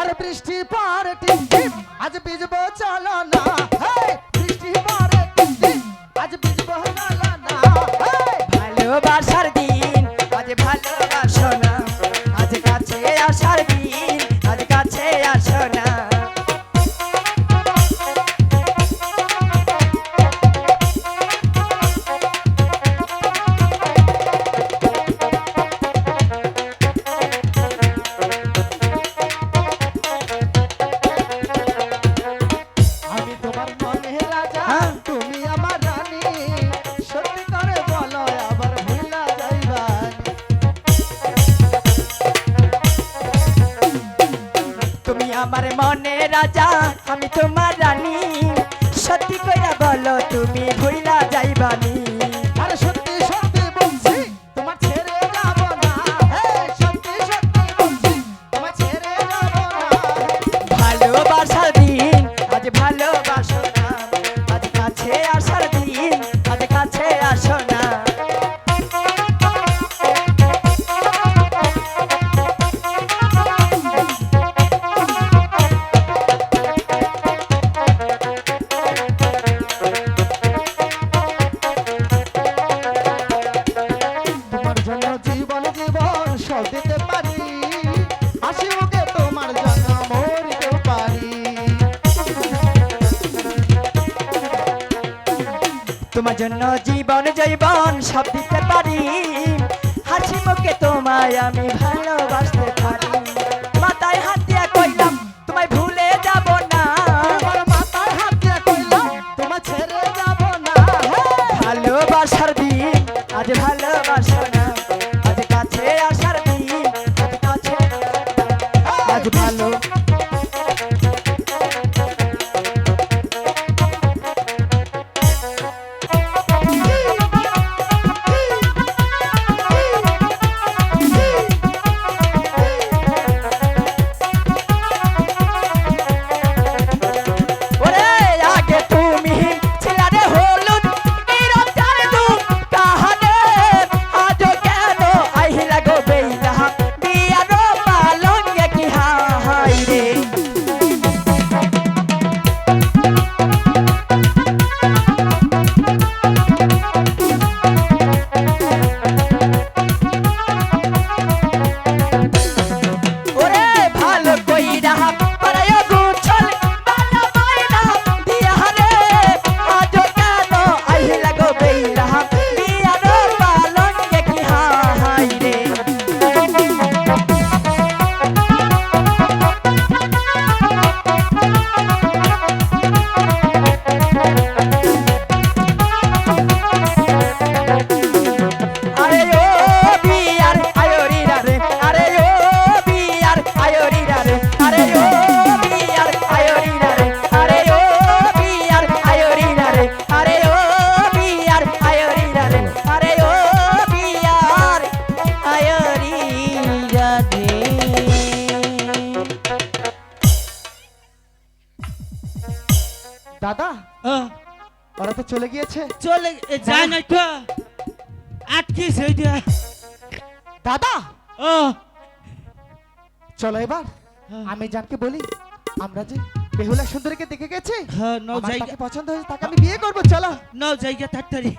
আর বৃষ্টি পরে টিপ টিপ, আজ বিজব চলো না! বৃষ্টি পরে টিপ টিপ, আজ বিজব না হেই! আমার মনে রাজা আমি তোমার রানী। জীবন সব দিতে পারি তোমার জন্য পারি তোমার জন্য জীবন জৈবন সব দিতে পারি। তোমায় আমি ভালোবাসতে পারি। তোমায় ভুলে যাব না। না! ভালোবাসার দিন আজ ভালোবাসো I'm Yeah. দাদা? আহ, ওরা তো চলে গিয়েছে। চলে যায় না তো দাদা? ও চলো এবার। হ্যাঁ। আমি জানকে বলি আমরা যে বেহুলা সুন্দরীকে দেখে গেছি হ্যাঁ নও জায়গা পছন্দ হয়েছে তাকে আমি বিয়ে করব চলো। নও জায়গা তাড়াতাড়ি।